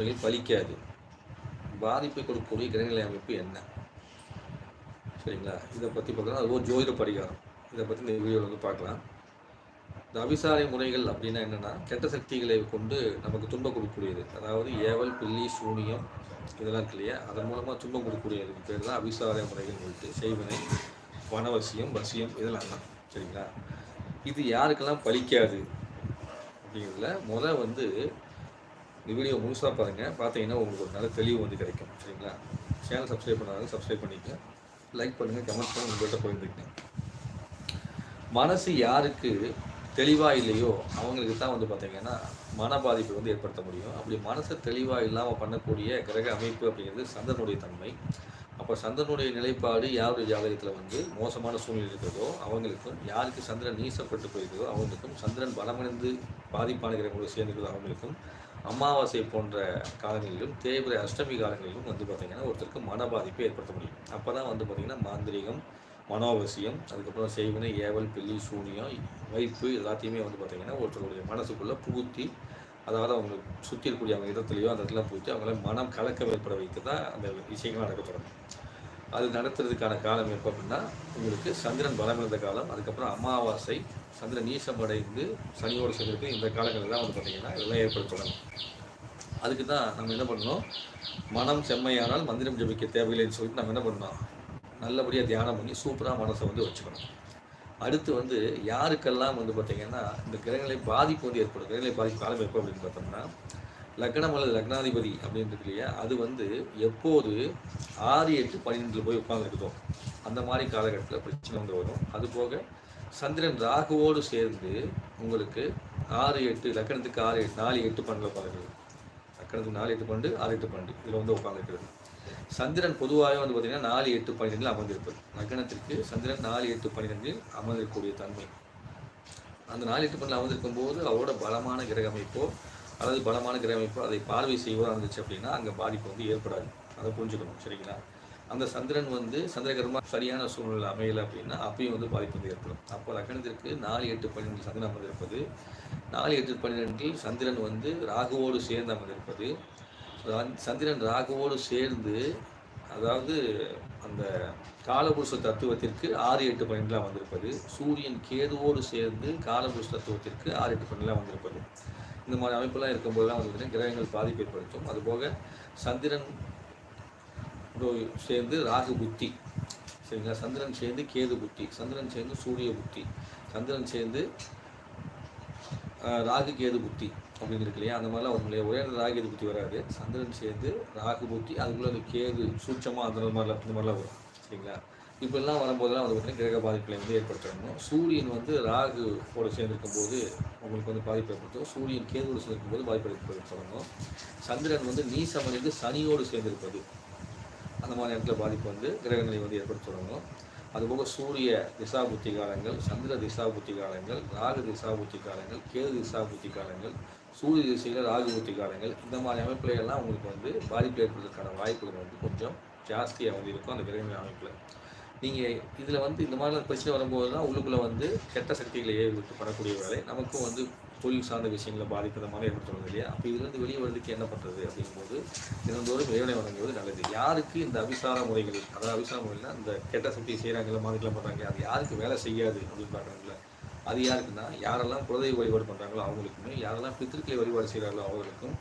பலிக்காது. பாதிப்பை கொடுக்கக்கூடிய கிரகநிலை அமைப்பு என்ன? சரிங்களா? இதை பற்றி பார்த்தோம்னா அது ஒரு ஜோதிட பரிகாரம். இதை பற்றி இந்த வீடியோவில் வந்து பார்க்கலாம். இந்த அபிசாரை முறைகள் அப்படின்னா என்னென்னா கெட்ட சக்திகளை கொண்டு நமக்கு துன்பம் கொடுக்கக்கூடியது. அதாவது ஏவல் பில்லி சூனியம் இதெல்லாம் இருக்கு இல்லையா? அதன் மூலமாக துன்பம் கொடுக்கக்கூடியதுக்கு பேர் தான் அபிசார முறைகள் சொல்லிட்டு செய்வனை வனவசியம் வசியம் இதெல்லாம் தான். சரிங்களா? இது யாருக்கெல்லாம் பலிக்காது அப்படிங்கிறதுல முதல் வந்து இந்த வீடியோ முழுசாக பாருங்கள் பார்த்தீங்கன்னா உங்களுக்கு ஒரு நல்ல தெளிவு வந்து கிடைக்கும். சரிங்களா? சேனல் சப்ஸ்கிரைப் பண்ணாலும் சப்ஸ்கிரைப் பண்ணிக்க லைக் பண்ணுங்கள் கமெண்ட் பண்ணி உங்கள்கிட்ட பகிர்ந்துக்கங்க. மனசு யாருக்கு தெளிவாக இல்லையோ அவங்களுக்கு தான் வந்து பார்த்தீங்கன்னா மன பாதிப்பை வந்து ஏற்படுத்த முடியும். அப்படி மனசு தெளிவாக இல்லாமல் பண்ணக்கூடிய கிரக அமைப்பு அப்படிங்கிறது சந்திரனுடைய தன்மை. அப்போ சந்திரனுடைய நிலைப்பாடு யாருடைய ஜாதகத்தில் வந்து மோசமான சூழ்நிலை இருக்கிறதோ அவங்களுக்கும் யாருக்கு சந்திரன் நீசப்பட்டு போயிருக்கிறதோ அவங்களுக்கும் சந்திரன் பலமடைந்து பாதிப்பான கிரகங்களோடு சேர்ந்துக்கிறதோ அவங்களுக்கும் அமாவாசை போன்ற காலங்களிலும் தேய்பிரை அஷ்டமி காலங்களிலும் வந்து பார்த்திங்கன்னா ஒருத்தருக்கு மன பாதிப்பை ஏற்படுத்த முடியும் அப்போ தான் வந்து பார்த்திங்கன்னா மாந்திரிகம் மனோவசியம் அதுக்கப்புறம் செய்வினை ஏவல் பில்லி சூனியம் வைப்பு எல்லாத்தையுமே வந்து பார்த்திங்கன்னா ஒருத்தருடைய மனசுக்குள்ளே புகுத்தி அதாவது அவங்க சுற்றி இருக்கக்கூடிய அவங்க இடத்துலையோ அந்த இடத்துல போயிட்டு அவங்கள மனம் கலக்கம் ஏற்பட வைத்து தான் அந்த விஷயங்கள் நடக்க தொடங்கும் அது நடத்துறதுக்கான காலம் எப்போ அப்படின்னா உங்களுக்கு சந்திரன் பலமிழந்த காலம். அதுக்கப்புறம் அமாவாசை சந்திரன் நீசமடைந்து சனியோடு சேர்ந்துருக்கு இந்த காலங்களில் தான் வந்து பார்த்திங்கன்னா இதெல்லாம் ஏற்படுத்தணும் அதுக்கு தான் நம்ம என்ன பண்ணணும்? மனம் செம்மையானால் மந்திரம் ஜபிக்க தேவையில்லைன்னு சொல்லிட்டு நம்ம என்ன பண்ணணும்? நல்லபடியாக தியானம் பண்ணி சூப்பராக மனசை வந்து வச்சுக்கணும். அடுத்து வந்து யாருக்கெல்லாம் வந்து பார்த்திங்கன்னா இந்த கிரகங்களை பாதிப்பு வந்து ஏற்படும். கிரகங்களை பாதிப்பு காலம் எப்போ அப்படின்னு பார்த்தோம்னா லக்னம் அல்லது லக்னாதிபதி அப்படின்றது இல்லையா? அது வந்து எப்போது ஆறு எட்டு பன்னிரெண்டில் போய் உட்காந்துருக்கோம் அந்த மாதிரி காலகட்டத்தில் பிரச்சனை வந்து வரும். அது போக சந்திரன் ராகுவோடு சேர்ந்து உங்களுக்கு ஆறு எட்டு லக்கணத்துக்கு ஆறு எட்டு நாலு எட்டு பன்னெண்டில் உட்காந்துருக்குது லக்கணத்துக்கு நாலு எட்டு பன்னெண்டு ஆறு எட்டு பன்னெண்டு இதில் வந்து உட்காந்துருக்கிறது சந்திரன் பொதுவாகவே வந்து பார்த்திங்கன்னா நாலு எட்டு பன்னிரெண்டில் அமர்ந்திருப்பது லக்னத்திற்கு சந்திரன் நாலு எட்டு பன்னிரெண்டில் அமர்ந்திருக்கக்கூடிய தன்மை. அந்த நாலு எட்டு பன்னிரெண்டு அமர்ந்திருக்கும் போது அவரோட பலமான கிரக அமைப்போ அதாவது பலமான கிரகமைப்பு அதை பார்வை செய்வதாக இருந்துச்சு அப்படின்னா அங்கே பாதிப்பு வந்து ஏற்படாது. அதை புரிஞ்சுக்கணும் சரிங்களா? அந்த சந்திரன் வந்து சந்திரகரமாக சரியான சூழ்நிலை அமையலை அப்படின்னா அப்பயும் வந்து பாதிப்பு வந்து ஏற்படும். அப்போ லக்னத்திற்கு நாலு எட்டு பன்னிரெண்டு சந்திரன் அமர்ந்திருப்பது நாலு எட்டு பன்னிரெண்டில் சந்திரன் வந்து ராகுவோடு சேர்ந்து அமர்ந்திருப்பது. சந்திரன் ராகுவோடு சேர்ந்து அதாவது அந்த காலபுருஷ தத்துவத்திற்கு ஆறு எட்டு பன்னெண்டில் வந்திருப்பது சூரியன் கேதுவோடு சேர்ந்து காலபுருஷ தத்துவத்திற்கு ஆறு எட்டு பன்னெண்டில் வந்திருப்பது இந்த மாதிரி அமைப்பெல்லாம் இருக்கும்போதெல்லாம் வந்து கிரகங்கள் பாதிப்பு ஏற்படுத்தும். அதுபோக சந்திரன் சேர்ந்து ராகு புத்தி. சரிங்களா? சந்திரன் சேர்ந்து கேது புத்தி. சந்திரன் சேர்ந்து சூரிய புத்தி. சந்திரன் சேர்ந்து ராகு கேது புத்தி அப்படின்னு இருக்கு இல்லையா? அந்த மாதிரிலாம் ஒரு ஒரே ராகு கேது புத்தி வராது. சந்திரன் சேர்ந்து ராகு புத்தி அதுக்குள்ளே அந்த கேது சூட்சமாக அந்த மாதிரிலாம் இந்த மாதிரிலாம் வரும். சரிங்களா? இப்படிலாம் வரும்போதெல்லாம் வந்து பார்த்திங்கன்னா கிரக பாதிப்புகளை வந்து ஏற்படுத்தணும். சூரியன் வந்து ராகு கூட சேர்ந்திருக்கும் போது உங்களுக்கு வந்து பாதிப்பு ஏற்படுத்தும். சூரியன் கேதுவோடு சேர்ந்திருக்கும் போது பாதிப்பு ஏற்படுத்தணும் சந்திரன் வந்து நீசமடைந்து சனியோடு சேர்ந்திருப்பது. அந்த மாதிரி இடத்துல பாதிப்பு வந்து கிரகநிலை வந்து ஏற்படுத்த தொடங்கும் அதுபோக சூரிய திசாபுத்தி காலங்கள் சந்திர திசாபுத்தி காலங்கள் ராகு திசாபுத்தி காலங்கள் கேது திசா புத்தி காலங்கள் சூரிய திசையில் ராகு புத்தி காலங்கள் இந்த மாதிரி அமைப்புல எல்லாம் உங்களுக்கு வந்து பாதிப்பு ஏற்படுவதற்கான வாய்ப்புகள் வந்து கொஞ்சம் ஜாஸ்தியாக வந்து இருக்கும் அந்த கிரகநிலை அமைப்பில். நீங்கள் இதில் வந்து இந்த மாதிரிலாம் பிரச்சனை வரும்போது தான் உள்ளுக்குள்ளே வந்து கெட்ட சக்திகளை ஏற்பட்டு படக்கூடிய வேலை. நமக்கும் வந்து தொழில் சார்ந்த விஷயங்களை பாதிக்கிற மாதிரி ஏற்படுத்துறது இல்லையா? அப்போ இதுலேருந்து வெளியே வரதுக்கு என்ன பண்ணுறது அப்படிங்கும்போது தினந்தோறும் இறைவனை வழங்குவது நல்லது. யாருக்கு இந்த அபிசார முறைகள் அதாவது அபிசார முறைகள்னா இந்த கெட்ட சக்தி செய்கிறாங்கல்ல மாதிரிலாம் பண்ணுறாங்க அது யாருக்கு வேலை செய்யாது அப்படின்னு பார்க்குறாங்களே அது யாருக்குன்னா யாரெல்லாம் குலதெய்வ வழிபாடு பண்ணுறாங்களோ அவங்களுக்குமே யாரெல்லாம் பித்திருக்களை வழிபாடு செய்கிறாங்களோ அவங்களுக்கும்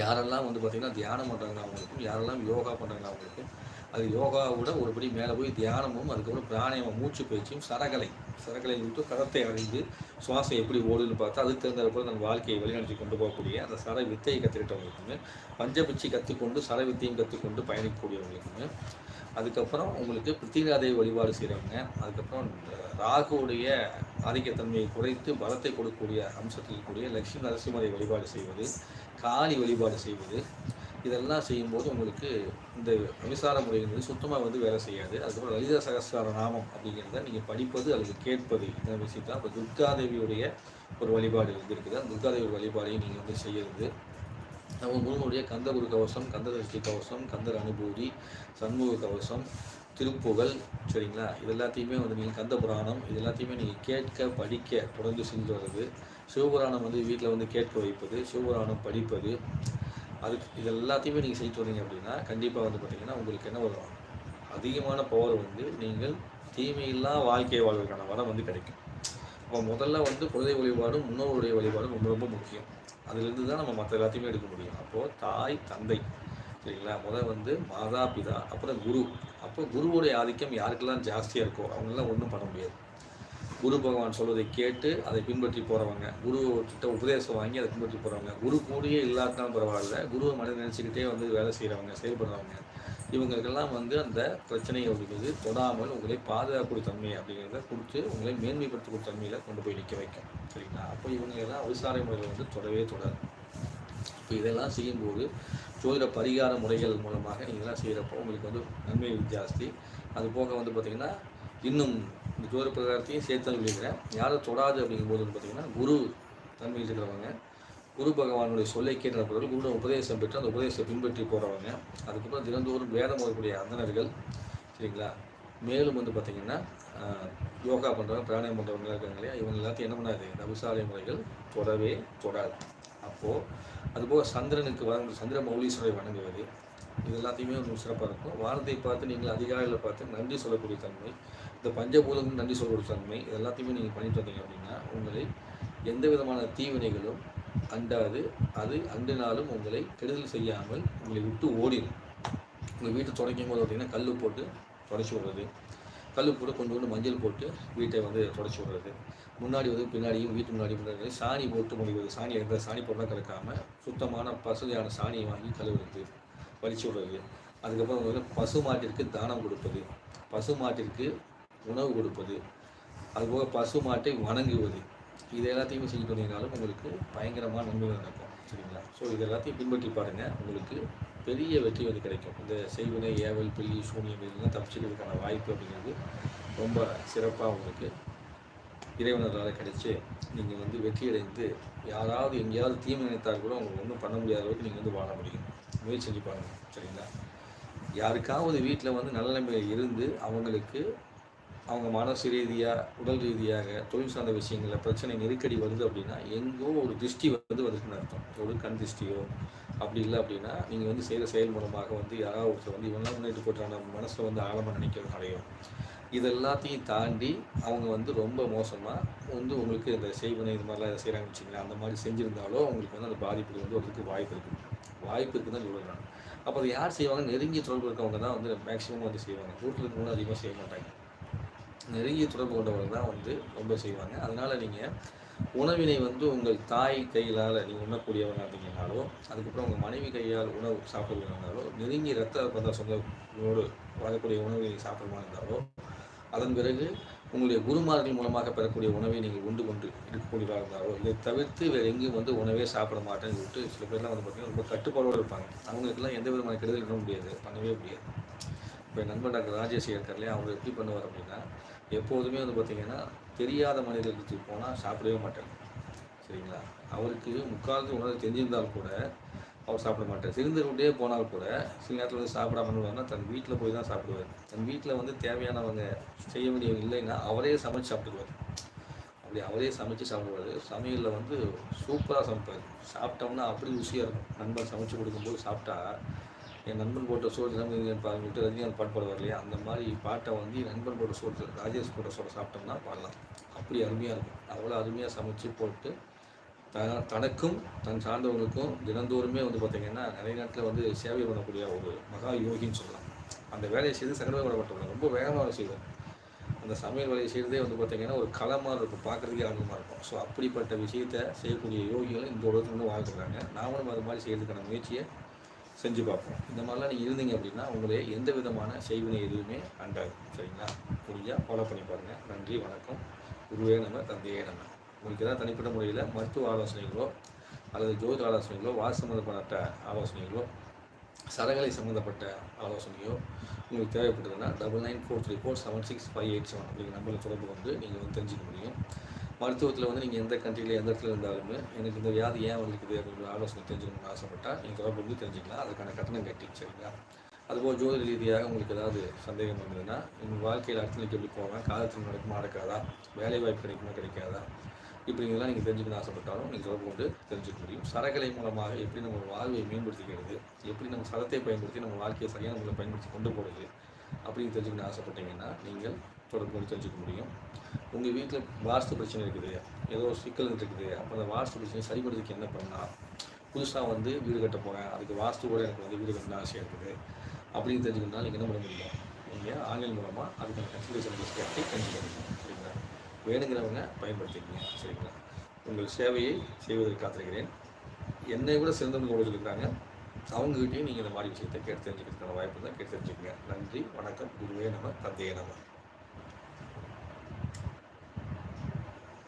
யாரெல்லாம் வந்து பார்த்திங்கன்னா தியானம் பண்ணுறாங்களோ அவங்களுக்கும் யாரெல்லாம் யோகா பண்ணுறாங்களோ அவங்களுக்கும் அது யோகாவோட ஒருபடி மேலே போய் தியானமும் அதுக்கப்புறம் பிராணயமும் மூச்சு பயிற்சியும் சரகலை. சரகலை விட்டு கடத்தை அடைந்து சுவாசம் எப்படி ஓடுன்னு பார்த்தா அதுக்கு தகுந்த போல தன் வாழ்க்கையை வழிநடத்தி கொண்டு போகக்கூடிய அந்த சர வித்தையை கற்றுக்கிட்டவங்களுக்குமே பஞ்சபிச்சி கற்றுக்கொண்டு சர வித்தையும் கற்றுக்கொண்டு பயணிக்கக்கூடியவங்களுக்குமே அதுக்கப்புறம் உங்களுக்கு பிருத்திகாதேவி வழிபாடு செய்கிறவங்க அதுக்கப்புறம் ராகுவுடைய ஆதிக்கத்தன்மையை குறைத்து பலத்தை கொடுக்கக்கூடிய அம்சத்தில் கூடிய லட்சுமி நரசிம்மரை வழிபாடு செய்வது காளி வழிபாடு செய்வது இதெல்லாம் செய்யும்போது உங்களுக்கு இந்த அபிசார முறைங்கிறது சுத்தமாக வந்து வேலை செய்யாது. அதுக்கப்புறம் லலிதா சகசார நாமம் அப்படிங்கிறத நீங்கள் படிப்பது அல்லது கேட்பது இந்த விஷயத்தில் இப்போ துர்காதேவியுடைய ஒரு வழிபாடு வந்து இருக்குது. அந்த துர்காதேவி வழிபாடையும் நீங்கள் வந்து செய்யறது. நம்ம முருகனுடைய கந்தகுரு கவசம் கந்ததஷ்டி கவசம் கந்தர் அனுபூதி சண்முக கவசம் திருப்புகழ் சரிங்களா? இது எல்லாத்தையுமே வந்து நீங்கள் கந்த புராணம் இது எல்லாத்தையுமே நீங்கள் கேட்க படிக்க தொடர்ந்து செஞ்சு வர்றது. சிவபுராணம் வந்து வீட்டில் வந்து கேட்க வைப்பது சிவபுராணம் படிப்பது அதுக்கு இது எல்லாத்தையுமே நீங்கள் செய்து வந்தீங்க அப்படின்னா கண்டிப்பாக வந்து பார்த்தீங்கன்னா உங்களுக்கு என்ன வரும்? அதிகமான பவர் வந்து நீங்கள் தீமையில்லா வாழ்க்கை வாழ்வதற்கான வரம் வந்து கிடைக்கும். அப்போ முதல்ல வந்து குழந்தை வழிபாடும் முன்னோருடைய வழிபாடும் ரொம்ப ரொம்ப முக்கியம். அதுலேருந்து தான் நம்ம மற்ற எல்லாத்தையுமே எடுக்க முடியும். அப்போது தாய் தந்தை சரிங்களா? முதல் வந்து மாதா பிதா அப்புறம் குரு. அப்போ குருவுடைய ஆதிக்கம் யாருக்கெல்லாம் ஜாஸ்தியாக இருக்கோ அவங்களாம் ஒன்றும் பண்ண முடியாது. குரு பகவான் சொல்வதை கேட்டு அதை பின்பற்றி போகிறவங்க குரு கிட்ட உபதேசம் வாங்கி அதை பின்பற்றி போகிறவங்க குரு கூடயே இல்லாதான் பரவாயில்ல. குருவை மனதில் நினச்சிக்கிட்டே வந்து வேலை செய்கிறவங்க செயல்படுறவங்க. இவங்களுக்கெல்லாம் வந்து அந்த பிரச்சனையை அப்படிங்கிறது தொடாமல் உங்களை பாதுகாக்கக்கூடிய தன்மை அப்படிங்கிறத கொடுத்து உங்களை மேன்மைப்படுத்தக்கூடிய தன்மையில் கொண்டு போய் நிற்க வைக்கும். சரிங்களா? அப்போ இவங்களெல்லாம் விசாரணை முறையில் வந்து தொடவே தொடரும் இப்போ இதெல்லாம் செய்யும்போது ஜோதிட பரிகார முறைகள் மூலமாக நீங்கள்லாம் செய்கிறப்போ உங்களுக்கு வந்து நன்மை ஜாஸ்தி அது போக வந்து பார்த்திங்கன்னா இன்னும் இந்த ஜோதிட பிரகாரத்தையும் சேர்த்து சொல்லிக்கிறேன் யாரும் தொடாது அப்படிங்கும்போது பார்த்தீங்கன்னா பார்த்திங்கன்னா குரு தன்மையில் இருக்கிறவங்க குரு பகவானுடைய சொல்லை கேட்டு நடப்பவர்கள் குரு உபதேசம் பெற்று அந்த உபதேசத்தை பின்பற்றி போகிறவங்க அதுக்கப்புறம் தினந்தோறும் வேதம் ஓதக்கூடிய அந்தணர்கள் சரிங்களா? மேலும் வந்து பார்த்திங்கன்னா யோகா பண்ணுறவங்க பிராணாயம் பண்ணுறவங்க இருக்காங்க இல்லையா? இவங்க எல்லாத்தையும் என்ன பண்ணாது இந்த முறைகள் தொடவே தொடாது. அப்போது அதுபோக சந்திரனுக்கு வணங்கு சந்திர மௌலீஸ்வரை வணங்குவது இது எல்லாத்தையுமே ஒரு சிறப்பாக இருக்கும். வானத்தை பார்த்து நீங்கள் அதிகாரிகளை பார்த்து நன்றி சொல்லக்கூடிய தன்மை இந்த பஞ்சபூதங்கள் நன்றி சொல்லக்கூடிய தன்மை இது எல்லாத்தையுமே நீங்கள் பண்ணிட்டு வந்தீங்க அப்படின்னா உங்களை எந்த விதமான தீவினைகளும் அண்டாது. அது அண்டினாலும் உங்களை கெடுதல் செய்யாமல் உங்களை விட்டு ஓடிடும். உங்கள் வீட்டை தொடங்கும் போது பார்த்தீங்கன்னா கல் போட்டு தொடச்சி விடுறது. கல் போட்டு கொஞ்சோண்டு மஞ்சள் போட்டு வீட்டை வந்து தொடச்சி விடுறது. முன்னாடி வந்து பின்னாடியும் வீட்டு முன்னாடி முன்னாடி சாணி போட்டு முடிவது சாணி எந்த சாணி போட்டால் கலக்காமல் சுத்தமான பசுமையான சாணியை வாங்கி கழுவுறது. வலிச்சு விடுறது. அதுக்கப்புறம் பசு மாட்டிற்கு தானம் கொடுப்பது. பசு மாட்டிற்கு உணவு கொடுப்பது. அதுபோக பசு மாட்டை வணங்குவது. இது எல்லாத்தையுமே செஞ்சு பண்ணிங்கனாலும் உங்களுக்கு பயங்கரமான நன்மைகள் நடக்கும். சரிங்களா? ஸோ இது எல்லாத்தையும் பின்பற்றி பாருங்கள் உங்களுக்கு பெரிய வெற்றி வந்து கிடைக்கும். இந்த செய்வினை ஏவல் பில்லி சூனியம் இதெல்லாம் தப்பிச்சுக்கிறதுக்கான வாய்ப்பு அப்படிங்கிறது ரொம்ப சிறப்பாக உங்களுக்கு இறைவனரால் கிடச்சி நீங்கள் வந்து வெற்றியடைந்து யாராவது எங்கேயாவது தீமை நினைத்தால் கூட உங்களுக்கு ஒன்றும் பண்ண முடியாத அளவுக்கு நீங்கள் வந்து வாழ முடியும். முயற்சி செஞ்சு பாருங்கள் சரிங்களா? யாருக்காவது வீட்டில் வந்து நல்ல நிலைமையில் இருந்து அவங்களுக்கு அவங்க மனசு ரீதியாக உடல் ரீதியாக தொழில் சார்ந்த விஷயங்களில் பிரச்சனை நெருக்கடி வருது அப்படின்னா எங்கோ ஒரு திருஷ்டி வந்து வருதுன்னு அர்த்தம். ஒரு கண் திருஷ்டியோ அப்படி இல்லை அப்படின்னா நீங்கள் வந்து செய்கிற செயல் மூலமாக வந்து யாராவது ஒருத்தர் வந்து இவங்கெல்லாம் முன்னேற்றி போட்டான மனசில் வந்து ஆழமாக நினைக்கிறது அடையும். இது எல்லாத்தையும் தாண்டி அவங்க வந்து ரொம்ப மோசமாக வந்து உங்களுக்கு இந்த செய்வனை இது மாதிரிலாம் இதை செய்கிறாங்க அந்த மாதிரி செஞ்சுருந்தாலோ அவங்களுக்கு வந்து அந்த பாதிப்புக்கு வந்து ஒருத்தருக்கு வாய்ப்பு இருக்குது. வாய்ப்பு இருக்குன்னு தான் சொல்லுறாங்க அப்போ அதை யார் செய்வாங்க? நெருங்கிய தொடர்பு இருக்கவங்க தான் வந்து மேக்ஸிமம் வந்து செய்வாங்க. வீட்டில் இருக்கவங்க அதிகமாக செய்ய மாட்டாங்க. நெருங்கிய தொடர்பு கொண்டவங்க தான் வந்து ரொம்ப செய்வாங்க. அதனால் நீங்கள் உணவினை வந்து உங்கள் தாய் கையிலால் நீங்கள் உண்ணக்கூடியவங்க அப்படிங்கனாலோ அதுக்கப்புறம் உங்கள் மனைவி கையால் உணவு சாப்பிடுவீங்கனாலோ நெருங்கிய ரத்த பந்த சொந்தங்களோடு வரக்கூடிய உணவினை நீங்கள் சாப்பிடுமா இருந்தாலோ அதன் பிறகு உங்களுடைய குருமார்கள் மூலமாக பெறக்கூடிய உணவை நீங்கள் உண்டு கொண்டு இருக்கக்கூடியதாக இருந்தாலோ இதை தவிர்த்து வேறு எங்கேயும் வந்து உணவே சாப்பிட மாட்டேன்னு சொல்லிட்டு சில பேர்லாம் வந்து பார்த்திங்கன்னா ரொம்ப கட்டுப்பாடோடு இருப்பாங்க. அவங்களுக்குலாம் எந்த விதமான கெடுதல் பண்ண முடியாது பண்ணவே முடியாது. இப்போ என் நண்பன் டாக்டர் ராஜேஷ் இருக்கார்லையே அவங்க அவர் எப்படி பண்ணுவார் அப்படின்னா எப்போதுமே வந்து பார்த்திங்கன்னா தெரியாத மனிதர்களுக்கு போனால் சாப்பிடவே மாட்டார். சரிங்களா? அவருக்கு முக்காலத்து உணவு தெரிஞ்சிருந்தால் கூட அவர் சாப்பிட மாட்டார். தெரிந்து கொண்டே போனால் கூட சில நேரத்தில் வந்து சாப்பிடாம பண்ணுவார்னா தன் வீட்டில் போய் தான் சாப்பிடுவார். தன் வீட்டில் வந்து தேவையானவங்க செய்ய வேண்டியவங்க இல்லைன்னா அவரே சமைச்சு சாப்பிடுவார் அப்படி அவரே சமைச்சு சாப்பிடுவார். சமையலில் வந்து சூப்பராக சமைப்பார். சாப்பிட்டோம்னா அப்படி ருசியாக இருக்கும். நண்பன் சமைச்சு கொடுக்கும்போது சாப்பிட்டா என் நண்பன் போட்ட சோறு தினமும் பாருங்கிட்டு ரஜினிகாந்த் பாட்டு பாடுவார் இல்லையா? அந்த மாதிரி பாட்டை வந்து நண்பன் போட்ட சோறு ராஜேஷ் போட்ட சோறை சாப்பிட்டோம்னா பாடலாம். அப்படி அருமையாக இருக்கும். அவ்வளோ அருமையாக சமைச்சு போட்டு தனக்கும் தன் சார்ந்தவங்களுக்கும் தினந்தோறுமே வந்து பார்த்திங்கன்னா நிறைய நேரத்தில் வந்து சேவை பண்ணக்கூடிய ஒரு மகா யோகின்னு சொல்லலாம். அந்த வேலையை செய்து சங்கடப்படப்பட்டவங்க ரொம்ப வேகமாக செய்வார் அந்த சமையல் வேலையை செய்கிறதே வந்து பார்த்திங்கன்னா ஒரு களமாக இருக்கும். பார்க்குறதுக்கே ஆர்வமாக இருக்கும். ஸோ அப்படிப்பட்ட விஷயத்தை செய்யக்கூடிய யோகிகளும் இந்த உலகத்தில் வந்து வாழ்ந்துருக்காங்க நாமளும் அது மாதிரி செய்கிறதுக்கான முயற்சியை செஞ்சு பார்ப்போம். இந்த மாதிரிலாம் நீங்கள் இருந்தீங்க அப்படின்னா உங்களே எந்த விதமான செய்வினை எதுவுமே அண்டாது. சரிங்களா? புரிஞ்சால் ஃபாலோ பண்ணி பாருங்கள் நன்றி வணக்கம். குருவே நம்ம தந்தையே நம்ம உங்களுக்கு ஏதாவது தனிப்பட்ட முறையில் மருத்துவ ஆலோசனைகளோ அல்லது ஜோதிட ஆலோசனைகளோ வாசு சம்மந்தப்பட்ட ஆலோசனைகளோ சரகலை சம்மந்தப்பட்ட ஆலோசனையோ உங்களுக்கு தேவைப்படுதுன்னா double nine four three four seven six five eight seven அப்படிங்கிற நம்பரில் தொடர்பு வந்து நீங்கள் வந்து தெரிஞ்சுக்க முடியும். மருத்துவத்தில் வந்து நீங்கள் எந்த கண்ட்ரியில் எந்த இடத்துல இருந்தாலுமே எனக்கு இந்த வியாதி ஏன் வந்திருக்குது அப்படிங்கிற ஆலோசனை தெரிஞ்சுக்கணும்னு ஆசைப்பட்டால் நீங்கள் தொடர்பு வந்து தெரிஞ்சுக்கலாம். அதுக்கான கட்டணம் கட்டி சரிங்களா? அதுபோல் ஜோதி ரீதியாக உங்களுக்கு ஏதாவது சந்தேகம் வந்ததுன்னா உங்கள் வாழ்க்கையில் அடுத்த நிலைக்கு எப்படி போவேன்? காலத்தில் நடக்குமா நடக்காதா? வேலை வாய்ப்பு கிடைக்குமா கிடைக்காதா? இப்படிங்கெல்லாம் நீங்கள் தெரிஞ்சுக்கணும் ஆசைப்பட்டாலும் நீங்கள் தொடர்பு கொண்டு தெரிஞ்சுக்க முடியும். சரக்கலை மூலமாக எப்படி நம்ம வாழ்வை மேம்படுத்திக்கிறது எப்படி நம்ம சரத்தை பயன்படுத்தி நம்ம வாழ்க்கையை சரியான முறையில் பயன்படுத்தி கொண்டு போகிறது அப்படின்னு தெரிஞ்சுக்கணும் ஆசைப்பட்டீங்கன்னா நீங்கள் தொடர்பு கொண்டு தெரிஞ்சுக்க முடியும். உங்கள் வீட்டில் வாஸ்து பிரச்சனை இருக்குது ஏதோ ஒரு சிக்கல் இருக்குது. அப்போ அந்த வாஸ்து பிரச்சனை சரிபடுறதுக்கு என்ன பண்ணலாம் புதுசாக வந்து வீடு கட்ட போகிறேன் அதுக்கு வாஸ்து கூட எனக்கு வந்து வீடு கட்டணும் ஆசையாக இருக்குது. அப்படின்னு தெரிஞ்சுக்கணும்னா நீங்கள் என்ன பண்ண முடியும்? நீங்கள் ஆன்லைன் மூலமாக அதுக்கான கன்சல்டேஷன் கேட்டு தெரிஞ்சுக்கணும் வேணுங்கிறவங்க பயன்படுத்திக்கங்க சரிங்களா? உங்கள் சேவையை செய்வதற்கு காத்திருக்கிறேன். என்னை விட சிறந்தவங்க கூட இருக்காங்க அவங்ககிட்டையும் நீங்கள் இந்த மாதிரி விஷயத்தை கேட்டு தெரிஞ்சுக்கிறதுக்கான வாய்ப்பு தான் கேட்டு தெரிஞ்சுக்கங்க. நன்றி வணக்கம். குருவே நம்ம தந்தையே நம்ம